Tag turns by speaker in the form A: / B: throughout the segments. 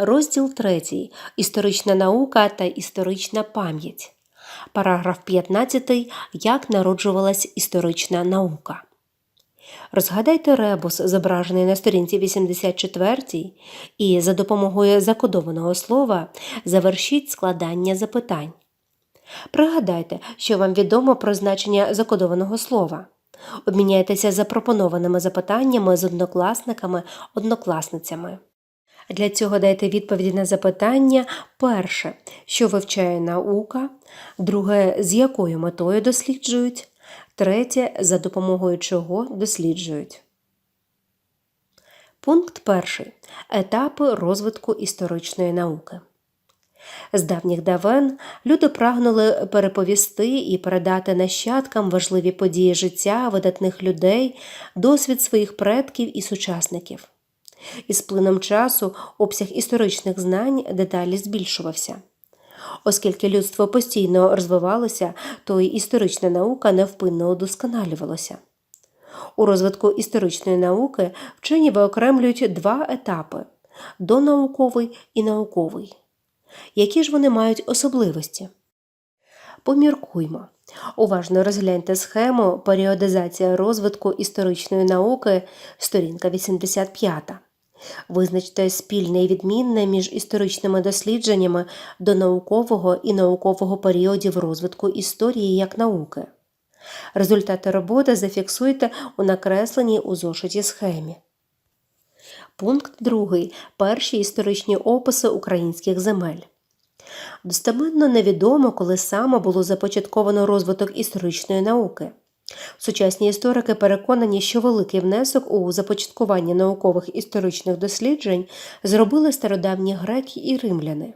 A: Розділ 3. Історична наука та історична пам'ять. Параграф 15. Як народжувалась історична наука. Розгадайте ребус, зображений на сторінці 84, і за допомогою закодованого слова завершіть складання запитань. Пригадайте, що вам відомо про значення закодованого слова. Обміняйтеся запропонованими запитаннями з однокласниками, однокласницями. Для цього дайте відповіді на запитання перше, що вивчає наука, друге, з якою метою досліджують, третє, за допомогою чого досліджують. Пункт перший. Етапи розвитку історичної науки. З давніх давен люди прагнули переповісти і передати нащадкам важливі події життя видатних людей, досвід своїх предків і сучасників. Із плином часу обсяг історичних знань деталі збільшувався. Оскільки людство постійно розвивалося, то й історична наука невпинно удосконалювалася. У розвитку історичної науки вчені виокремлюють два етапи донауковий і науковий. Які ж вони мають особливості? Поміркуймо. Уважно розгляньте схему періодизація розвитку історичної науки, сторінка 85. Визначте спільне і відмінне між історичними дослідженнями до наукового і наукового періодів розвитку історії як науки. Результати роботи зафіксуйте у накресленій у зошиті схемі. Пункт 2. Перші історичні описи українських земель. Достеменно невідомо, коли саме було започатковано розвиток історичної науки. Сучасні історики переконані, що великий внесок у започаткування наукових історичних досліджень зробили стародавні греки і римляни.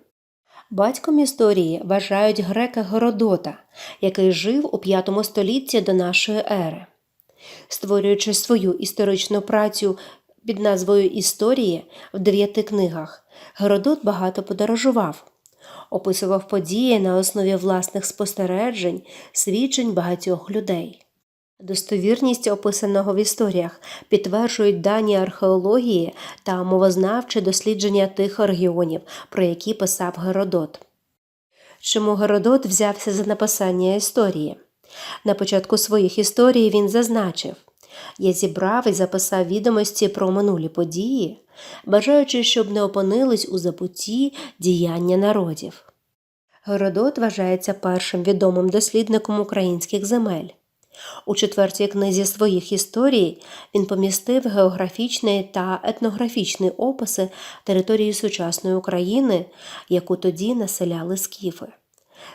A: Батьком історії вважають грека Геродота, який жив у V столітті до нашої ери. Створюючи свою історичну працю під назвою Історії в дев'яти книгах, Геродот багато подорожував, описував події на основі власних спостережень, свідчень багатьох людей. Достовірність описаного в історіях підтверджують дані археології та мовознавче дослідження тих регіонів, про які писав Геродот. Чому Геродот взявся за написання історії? На початку своїх історій він зазначив Я зібрав і записав відомості про минулі події, бажаючи, щоб не опинились у забутті діяння народів. Геродот вважається першим відомим дослідником українських земель. У четвертій книзі своїх історій він помістив географічний та етнографічний описи території сучасної України, яку тоді населяли скіфи.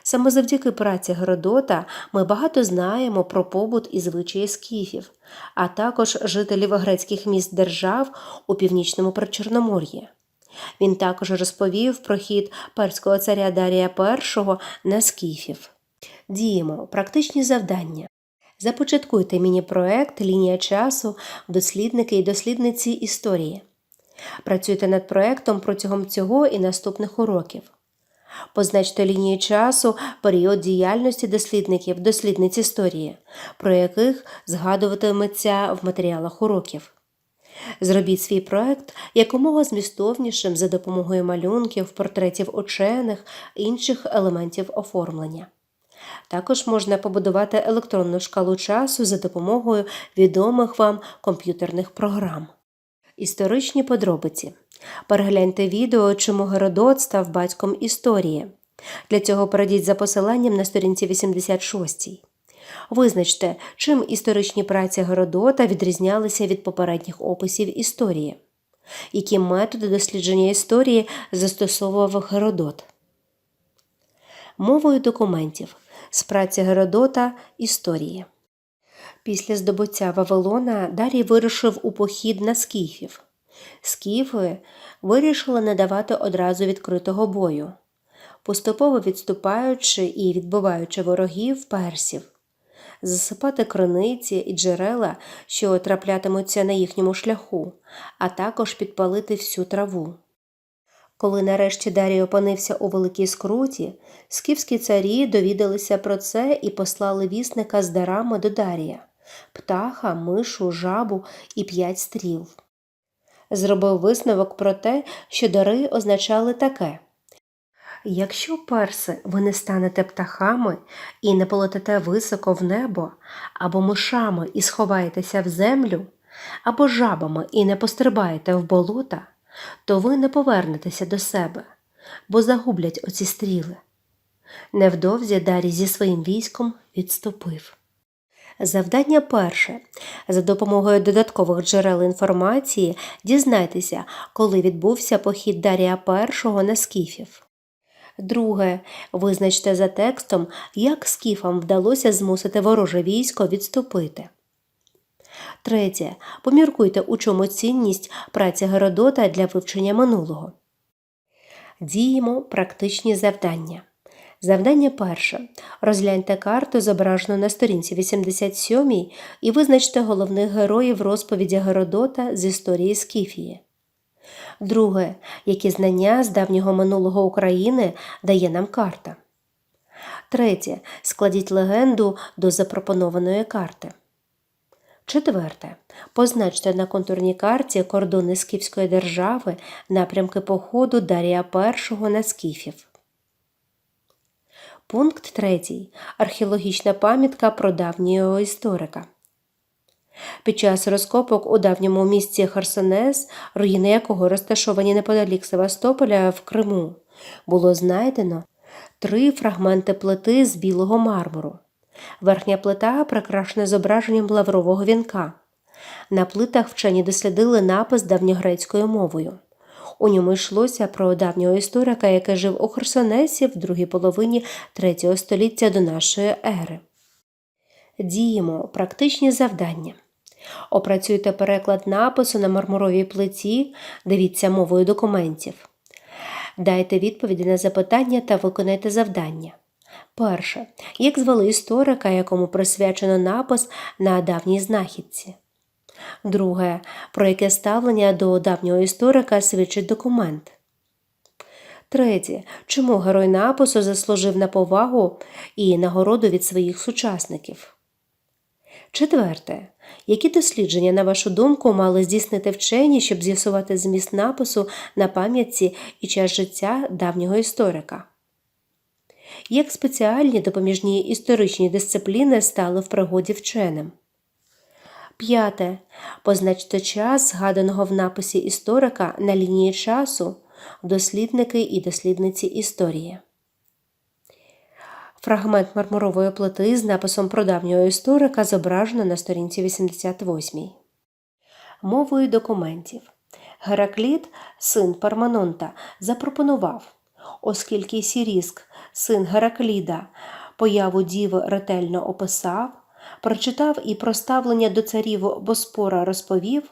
A: Саме завдяки праці Геродота ми багато знаємо про побут і звичаї скіфів, а також жителів грецьких міст держав у північному Причорномор'ї. Він також розповів про хід перського царя Дарія І на скіфів. Діємо практичні завдання. Започаткуйте міні-проект Лінія часу, дослідники і дослідниці історії. Працюйте над проектом протягом цього і наступних уроків. Позначте лінії часу, період діяльності дослідників, дослідниць історії, про яких згадуватиметься в матеріалах уроків. Зробіть свій проект якомога змістовнішим за допомогою малюнків, портретів учених інших елементів оформлення. Також можна побудувати електронну шкалу часу за допомогою відомих вам комп'ютерних програм. Історичні подробиці. Перегляньте відео, чому Геродот став батьком історії. Для цього перейдіть за посиланням на сторінці 86. Визначте, чим історичні праці Геродота відрізнялися від попередніх описів історії, які методи дослідження історії застосовував Геродот. Мовою документів з праці Геродота Історії. Після здобуття Вавилона Дарій вирушив у похід на скіфів. Скіфи вирішили не давати одразу відкритого бою, поступово відступаючи і відбиваючи ворогів персів, засипати криниці і джерела, що траплятимуться на їхньому шляху, а також підпалити всю траву. Коли нарешті Дарій опинився у великій скруті, скіфські царі довідалися про це і послали вісника з дарами до Дарія птаха, мишу, жабу і п'ять стріл. зробив висновок про те, що дари означали таке. Якщо перси ви не станете птахами і не полетите високо в небо, або мишами і сховаєтеся в землю, або жабами і не пострибаєте в болота, то ви не повернетеся до себе, бо загублять оці стріли. Невдовзі Дарій зі своїм військом відступив. Завдання перше. За допомогою додаткових джерел інформації дізнайтеся, коли відбувся похід Дарія І на скіфів. Друге. Визначте за текстом, як скіфам вдалося змусити вороже військо відступити. Третє. Поміркуйте, у чому цінність праці Геродота для вивчення минулого. Діємо практичні завдання. Завдання перше. Розгляньте карту, зображену на сторінці 87 і визначте головних героїв розповіді Геродота з історії Скіфії. Друге. Які знання з давнього минулого України дає нам карта. Третє. Складіть легенду до запропонованої карти. Четверте. Позначте на контурній карті кордони Скіфської держави, напрямки походу Дарія І на Скіфів. Пункт 3. Археологічна пам'ятка про давнього історика. Під час розкопок у давньому місті Херсонес, руїни якого розташовані неподалік Севастополя в Криму, було знайдено три фрагменти плити з білого мармуру. Верхня плита прикрашена зображенням лаврового вінка. На плитах вчені дослідили напис давньогрецькою мовою. У ньому йшлося про давнього історика, який жив у Херсонесі в другій половині третього століття до нашої ери. Діємо практичні завдання. Опрацюйте переклад напису на мармуровій плиті, дивіться мовою документів. Дайте відповіді на запитання та виконайте завдання. Перше. Як звали історика, якому присвячено напис на давній знахідці? Друге. Про яке ставлення до давнього історика свідчить документ? Третє. Чому герой напису заслужив на повагу і нагороду від своїх сучасників? Четверте. Які дослідження, на вашу думку, мали здійснити вчені, щоб з'ясувати зміст напису на пам'ятці і час життя давнього історика? Як спеціальні допоміжні історичні дисципліни стали в пригоді вченим? П'яте. Позначте час, згаданого в написі історика на лінії часу, дослідники і дослідниці історії. Фрагмент мармурової плити з написом про давнього історика зображено на сторінці 88. Мовою документів. Геракліт, син Парманонта, запропонував, оскільки Сіріск, син Геракліда, появу діви ретельно описав, прочитав і про ставлення до царів Боспора розповів,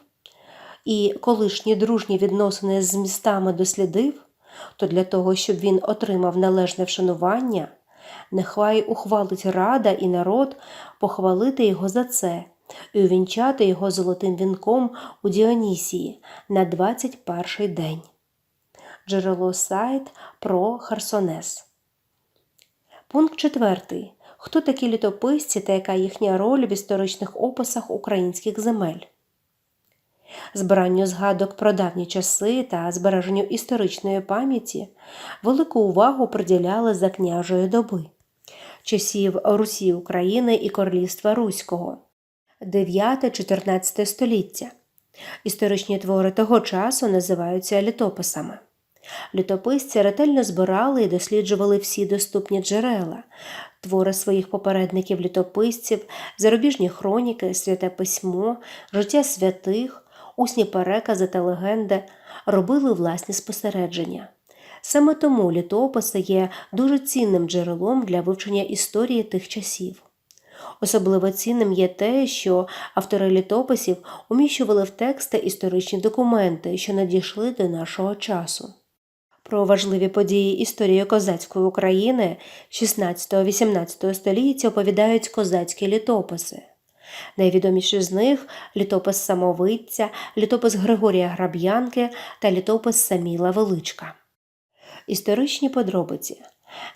A: і колишні дружні відносини з містами дослідив, то для того, щоб він отримав належне вшанування. Нехай ухвалить рада і народ похвалити його за це і увінчати його золотим вінком у Діонісії на 21 день. Джерело сайт про Херсонес. Пункт 4. Хто такі літописці та яка їхня роль в історичних описах українських земель? Збиранню згадок про давні часи та збереженню історичної пам'яті велику увагу приділяли за княжої доби, часів Русі України і Королівства Руського, 9-14 століття. Історичні твори того часу називаються літописами. Літописці ретельно збирали і досліджували всі доступні джерела, твори своїх попередників літописців, зарубіжні хроніки, святе письмо, життя святих усні перекази та легенди робили власні спостереження. Саме тому літописи є дуже цінним джерелом для вивчення історії тих часів. Особливо цінним є те, що автори літописів уміщували в тексти історичні документи, що надійшли до нашого часу. Про важливі події історії козацької України 16-18 століття оповідають козацькі літописи. Найвідоміші з них літопис Самовидця, літопис Григорія Граб'янки та літопис Саміла Величка. Історичні подробиці.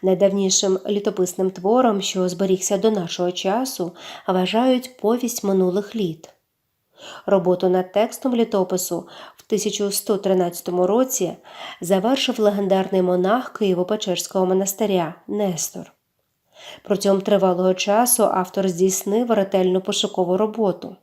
A: Найдавнішим літописним твором, що зберігся до нашого часу, вважають повість минулих літ. Роботу над текстом літопису 1113 році завершив легендарний монах Києво-Печерського монастиря Нестор. Протягом тривалого часу автор здійснив ретельну пошукову роботу.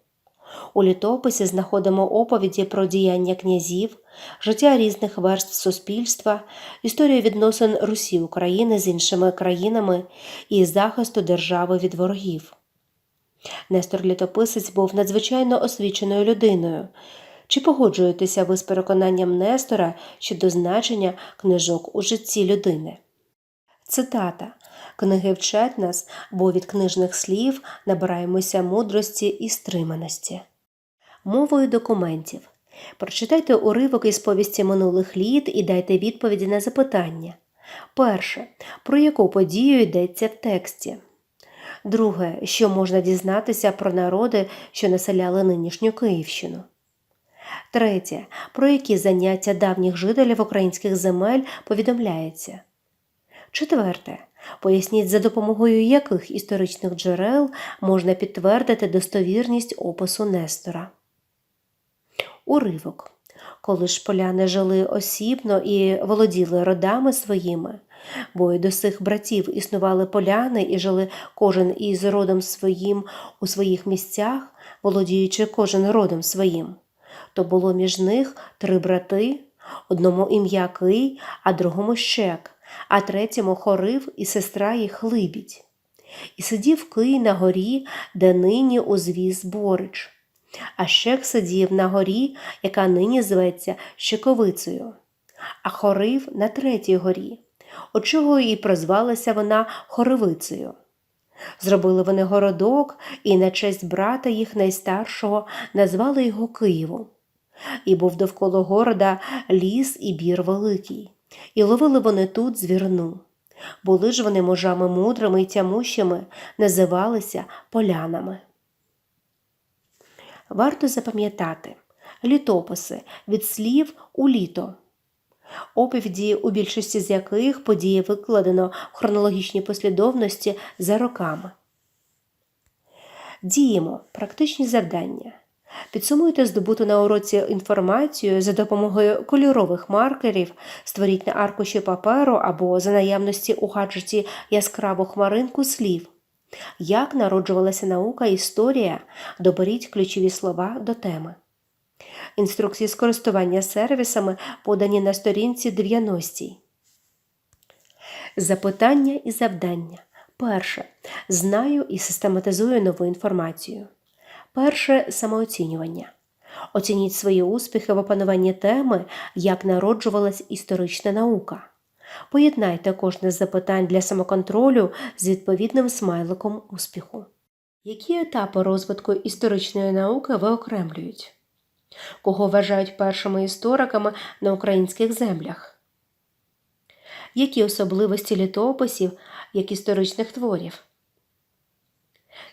A: У літописі знаходимо оповіді про діяння князів, життя різних верств суспільства, історію відносин Русі України з іншими країнами і захисту держави від ворогів. Нестор Літописець був надзвичайно освіченою людиною. Чи погоджуєтеся ви з переконанням Нестора щодо значення книжок у житті людини? Цитата Книги вчать нас, бо від книжних слів набираємося мудрості і стриманості. Мовою документів. Прочитайте уривок із повісті минулих літ і дайте відповіді на запитання. Перше. Про яку подію йдеться в тексті? Друге, що можна дізнатися про народи, що населяли нинішню Київщину. Третє. Про які заняття давніх жителів українських земель повідомляється. Четверте. Поясніть, за допомогою яких історичних джерел можна підтвердити достовірність опису Нестора. Уривок. Коли ж поляни жили осібно і володіли родами своїми, бо й до сих братів існували поляни і жили кожен із родом своїм у своїх місцях, володіючи кожен родом своїм, то було між них три брати, одному ім'я Кий, а другому щек, а третьому хорив і сестра їх Либідь. І сидів Кий на горі, де нині узвіз Борич. А щек сидів на горі, яка нині зветься Щековицею, а хорив на третій горі, от чого і прозвалася вона Хоривицею. Зробили вони городок і на честь брата їх найстаршого назвали його Києвом. І був довкола города ліс і бір великий, і ловили вони тут звірну. Були ж вони мужами мудрими й тямущими, називалися полянами. Варто запам'ятати літописи від слів у літо, оповіді, у більшості з яких події викладено в хронологічній послідовності за роками. Діємо практичні завдання. Підсумуйте здобуту на уроці інформацію за допомогою кольорових маркерів, створіть на аркуші паперу або за наявності у гаджеті яскраву хмаринку слів. Як народжувалася наука історія, доберіть ключові слова до теми. Інструкції з користування сервісами подані на сторінці 90. Запитання і завдання. Перше. Знаю і систематизую нову інформацію. Перше самооцінювання. Оцініть свої успіхи в опануванні теми, як народжувалась історична наука. Поєднайте кожне з запитань для самоконтролю з відповідним смайликом успіху. Які етапи розвитку історичної науки виокремлюють? Кого вважають першими істориками на українських землях? Які особливості літописів як історичних творів?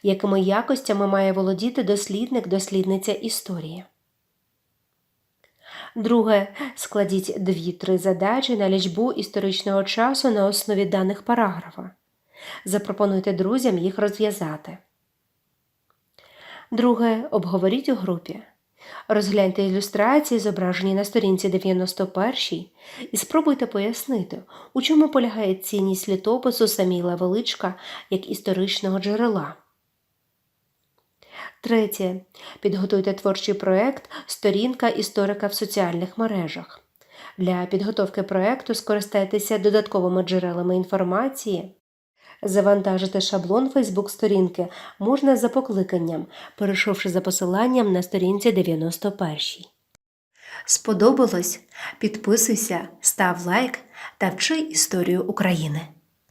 A: Якими якостями має володіти дослідник дослідниця історії? Друге. Складіть дві-три задачі на лічбу історичного часу на основі даних параграфа. Запропонуйте друзям їх розв'язати. Друге. Обговоріть у групі. Розгляньте ілюстрації, зображені на сторінці 91 і спробуйте пояснити, у чому полягає цінність літопису Саміла Величка як історичного джерела. Третє. Підготуйте творчий проєкт Сторінка історика в соціальних мережах. Для підготовки проєкту скористайтеся додатковими джерелами інформації. Завантажити шаблон Фейсбук сторінки можна за покликанням, перейшовши за посиланням на сторінці 91. Сподобалось? Підписуйся, став лайк та вчи історію України.